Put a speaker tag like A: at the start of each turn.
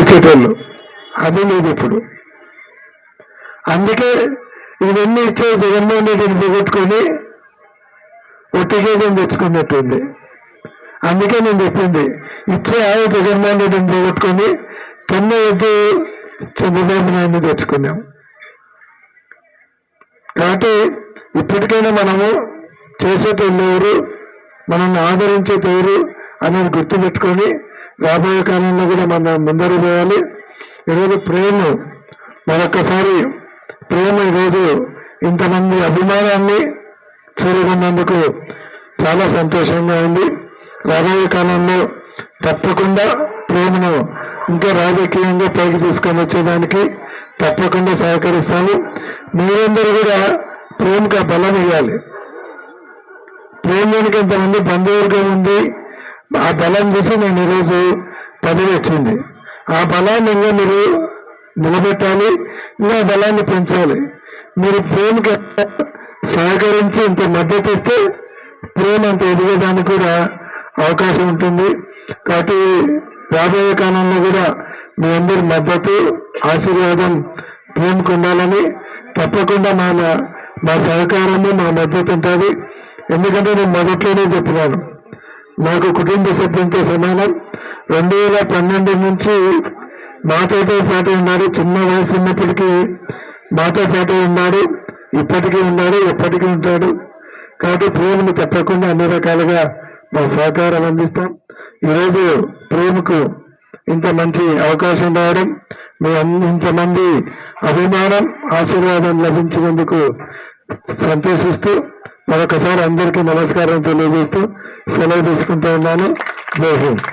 A: ఇచ్చేటోళ్ళు అది లేదు ఇప్పుడు. అందుకే ఇవన్నీ ఇచ్చే జగన్మోహన్ రెడ్డిని పోగొట్టుకొని ఒట్టిగేదం తెచ్చుకున్నట్టుంది. అందుకే నేను చెప్పింది ఇచ్చే ఆయన జగన్మోహన్ రెడ్డిని పోగొట్టుకొని తొమ్మిది వద్దు చంద్రబాబు నాయుడిని తెచ్చుకున్నాం. కాబట్టి ఇప్పటికైనా మనము చేసేటోళ్ళు ఎవరు మనల్ని ఆదరించేటెవరు అనేది గుర్తుపెట్టుకొని రాబోయే కాలంలో కూడా మనం ముందరు పోవాలి. ఈరోజు ప్రేమ మరొకసారి ప్రేమ ఈరోజు ఇంతమంది అభిమానాన్ని చేరుకున్నందుకు చాలా సంతోషంగా ఉంది. రాబోయే కాలంలో తప్పకుండా ప్రేమను ఇంకా రాజకీయంగా పైకి తీసుకొని వచ్చేదానికి తప్పకుండా సహకరిస్తాను. మీరందరూ కూడా ప్రేమకు బలం ఇవ్వాలి. ప్రేమకి ఇంతమంది బంధువర్గం ఉంది ఆ బలం చూసి నేను ఈరోజు పదవి వచ్చింది. ఆ బలాన్ని ఇంకా మీరు నిలబెట్టాలి ఇంకా బలాన్ని పెంచాలి. మీరు ప్రేమకి సహకరించి ఇంత మద్దతు ఇస్తే ప్రేమ అంత ఎదిగేదానికి కూడా అవకాశం ఉంటుంది. కాబట్టి రాబోయే కాలంలో కూడా మీ అందరి మద్దతు ఆశీర్వాదం ప్రేమకు ఉండాలని తప్పకుండా మా మా సహకారము మా మద్దతు ఉంటుంది. ఎందుకంటే నేను మొదట్లోనే చెప్పినాను. నాకు కుటుంబ సభ్యులతో సమానం. రెండు వేల పన్నెండు నుంచి మాతో పాటు ఉన్నాడు చిన్న వయసు ఉన్నప్పటికీ మాతో పాటు ఉన్నాడు. ఇప్పటికీ ఉన్నాడు ఎప్పటికీ ఉంటాడు. కాబట్టి ప్రేమను తప్పకుండా అన్ని రకాలుగా మా సహకారం అందిస్తాం. ఈరోజు ప్రేమకు ఇంత మంచి అవకాశం రావడం మీ ఇంతమంది అభిమానం ఆశీర్వాదం లభించినందుకు సంతోషిస్తూ మరొకసారి అందరికీ నమస్కారం తెలియజేస్తూ సెలవు తీసుకుంటూ ఉన్నాను. జై హింద్.